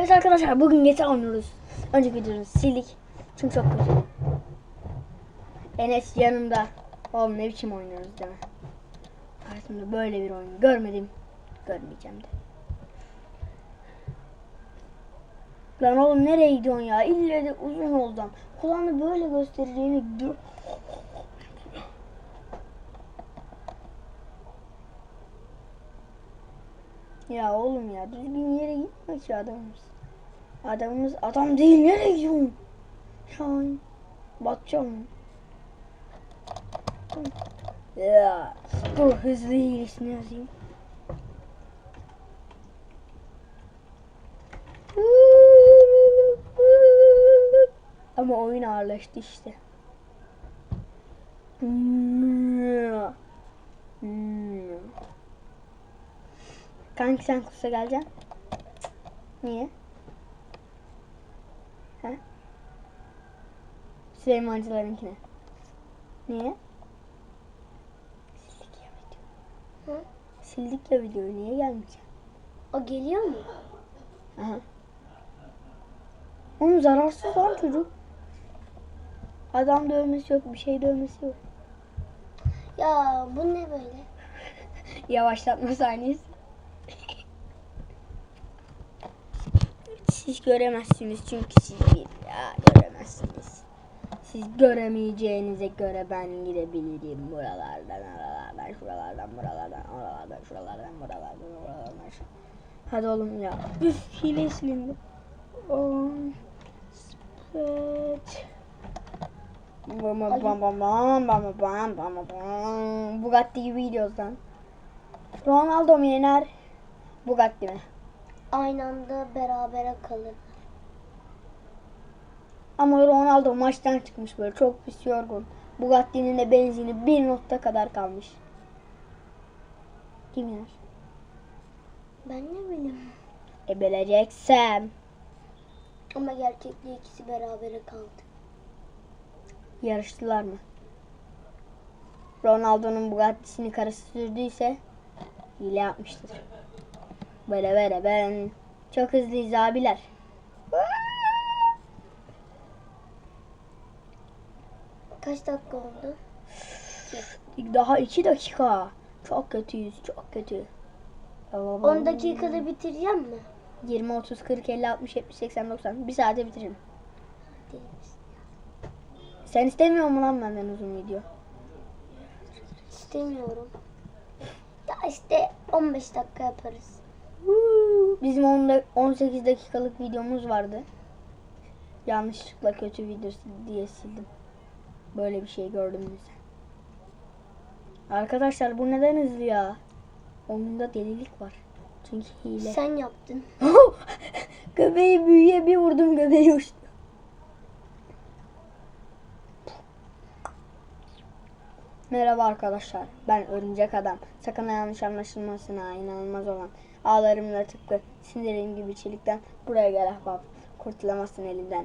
Evet arkadaşlar bugün GTA oynuyoruz. Önceki videoyu sildik. Çünkü çok kötü. Enes yanımda. Oğlum ne biçim oynuyoruz değil mi? Hayatımda böyle bir oyun görmedim. Görmeyeceğim de. Lan oğlum nereye gidiyorsun ya? İlle de uzun yoldan. Kulağını böyle göstereceğini. Ya oğlum ya düzgün yere gitme ki adamımız. Adamımız adam değil nereye gidiyorsun? Yani batacağım. Ya dur hızlı iyisini yazayım. Ama oyun ağırlaştı işte. Kanki sen kursa geleceksin. Niye? He? Süleymancılarınkine. Niye? Sildik ya video. Hı? Sildik ya videoyu. Niye gelmeyeceksin? O geliyor mu? Aha. Oğlum zararsız lan çocuk. Adam dövmesi yok, bir şey dövmesi yok. Ya bu ne böyle? Yavaşlatma sahnesi. Siz göremezsiniz çünkü siz bir ya göremezsiniz. Siz göremeyeceğinize göre ben gidebilirim buralardan, oralardan, şuralardan, buralardan, oralardan, şuralardan, buralardan, oralardan. Hadi oğlum ya. Üf hile silindi. On, spet. Bam bam bam bam bam bam bam bam. Bugatti gibi gidiyoruz. Ronaldo mu yener? Bugatti mi? Aynı anda berabere kalır. Ama Ronaldo maçtan çıkmış böyle çok pis yorgun. Bugatti'nin de benzini bir nokta kadar kalmış. Kim yener? Ben ne bileyim. Ebeleyeceksem. Ama gerçekte ikisi berabere kaldı. Yarıştılar mı? Ronaldo'nun Bugatti'sini karısı sürdüyse hile yapmıştır. Böyle böyle ben çok hızlıyız abiler. Kaç dakika oldu? Daha iki dakika. Çok kötüyüz çok kötü. 10 dakikada bitireceğim mi? 20, 30, 40, 50, 60, 70, 80, 90. Bir saate bitiririm. Sen istemiyor musun lan benden uzun video? İstemiyorum. Ya işte 15 dakika yaparız. Bizim 10 da- 18 dakikalık videomuz vardı. Yanlışlıkla kötü videosu diye sildim. Böyle bir şey gördüm bize. Arkadaşlar bu neden hızlı ya? Oyunda delilik var. Çünkü hile. Sen yaptın. Göbeği büyüye bir vurdum göbeği uçtu. Merhaba arkadaşlar. Ben Örümcek Adam. Sakın yanlış anlaşılmasına inanılmaz olan ağlarımla tıpkı sindirim gibi çelikten buraya gel ahbap. Kurtulamazsın elinden.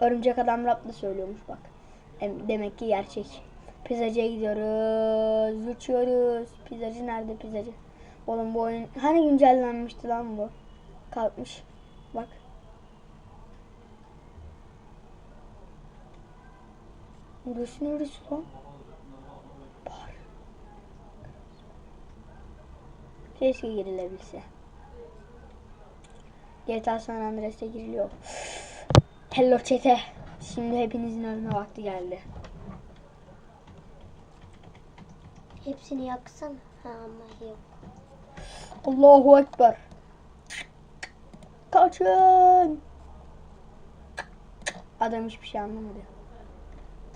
Örümcek Adam rapla söylüyormuş bak. Em- Demek ki gerçek. Pizzacıya gidiyoruz. Uçuyoruz. Pizzacı nerede pizzacı? Oğlum bu oyun hani güncellenmişti lan bu? Kalkmış. Bak. Burası neresi lan? Keşke girilebilse. GTA San Andreas'e giriliyor. Hello çete. Şimdi hepinizin ölme vakti geldi. Hepsini yaksan. Ha ama yok. Allahu Ekber. Kaçın. Adam hiçbir şey anlamadı.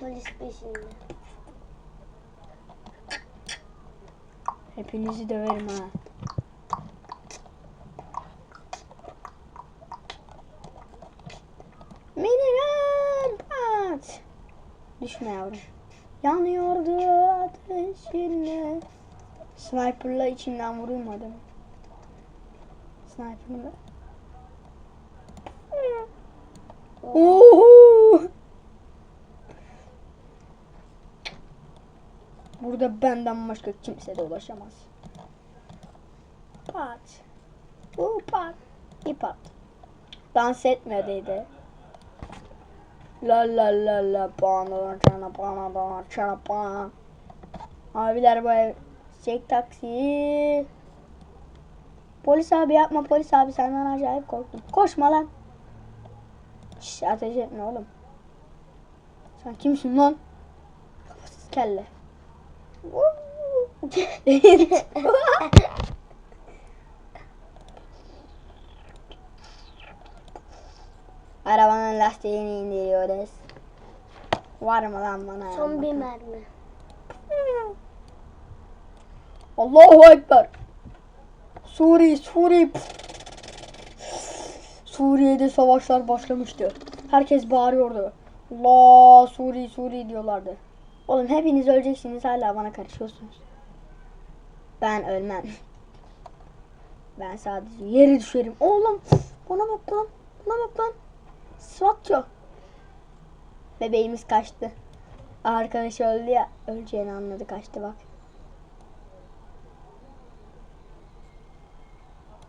Polis peşinde. Hepinizi döverim ha. Minigun at. Düşme yavrum. Yanıyordu ateşinle. Sniper'la içinden vurayım adamı. Sniper'la. Oho! Burada benden başka kimse de ulaşamaz. pat. Bu pat. Bir pat. Dans dedi. La la la la bana çana bana bana çana bana. Abiler bu ev çek taksi. Polis abi yapma polis abi senden acayip korktum. Koşma lan. Şş, ateş etme oğlum. Sen kimsin lan? Kafasız kelle. Arabanın lastiğini indiriyoruz. Var mı lan bana? Son bir mermi. Allahu Ekber. Suriye, Suriye. Suriye'de savaşlar başlamıştı. Herkes bağırıyordu. Allah Suriye, Suriye diyorlardı. Oğlum hepiniz öleceksiniz hala bana karışıyorsunuz. Ben ölmem. Ben sadece yere düşerim. Oğlum bana bak lan. Bana bak lan. Swatcho. Bebeğimiz kaçtı. Arkadaşı öldü ya. Öleceğini anladı kaçtı bak.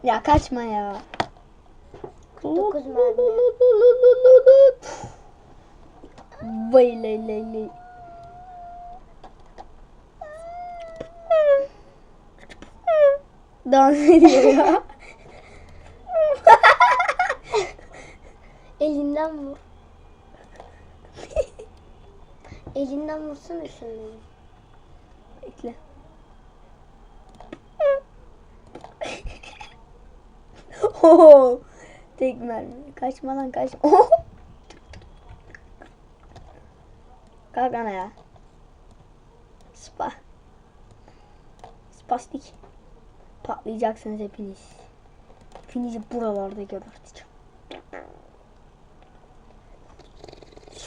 Ya kaçma ya. 49 mermi. Vay lay lay lay. Dans ediyor ya. Elinden vur. Elinden vursana şunu. Bekle. Oho. Tek mermi. Kaçma lan kaçma. Oho. Kalk ana ya. Spa. Spastik. Patlayacaksınız hepiniz. Hepinizi buralarda geberteceğim.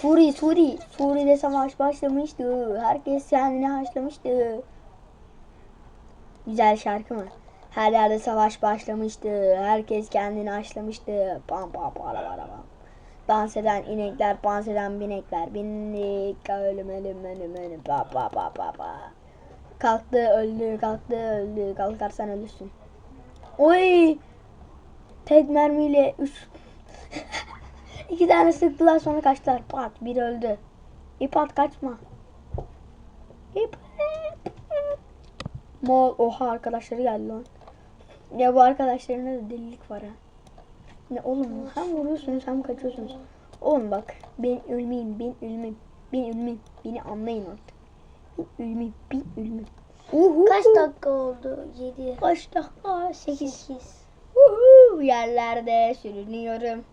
Suri, Suri. Suriye'de savaş başlamıştı. Herkes kendini haşlamıştı. Güzel şarkı mı? Her yerde savaş başlamıştı. Herkes kendini haşlamıştı. Pam pam para para pam. Dans eden inekler, dans eden binekler. Bindik ölüm ölüm ölüm ölüm. Pa pa pa pa pa. Kalktı öldü kalktı öldü. Kalkarsan ölürsün. Oy! Tek mermiyle üç İki tane sıktılar sonra kaçtılar. Pat bir öldü. İpat kaçma. İp. Mol oha arkadaşları geldi lan. Ya bu arkadaşlarında da delilik var ha. Ne oğlum hem vuruyorsunuz hem kaçıyorsunuz. Oğlum bak ben ölmeyeyim ben ölmem. Ben ölmem. Beni anlayın artık. Ben ölmem ben ölmem. Uhu. Kaç dakika oldu? 7. Kaç dakika? 8. 8. Uhu, yerlerde sürünüyorum.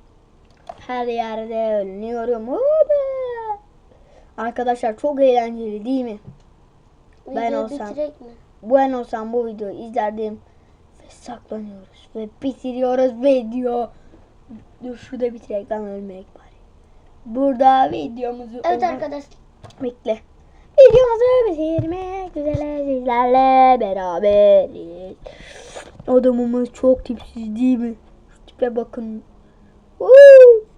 Her yerde ölüyorum. Uhu. Arkadaşlar çok eğlenceli değil mi? Ben Video olsam- bitirek mi? Ben olsam bu videoyu izlerdim ve saklanıyoruz ve bitiriyoruz video. Dur şurada bitirek lan ölmeyek bari. Burada videomuzu Evet arkadaşlar. Bekle. Videomuzu bitirmek üzere sizlerle beraberiz. Adamımız çok tipsiz değil mi? Şu tipe bakın. Woo!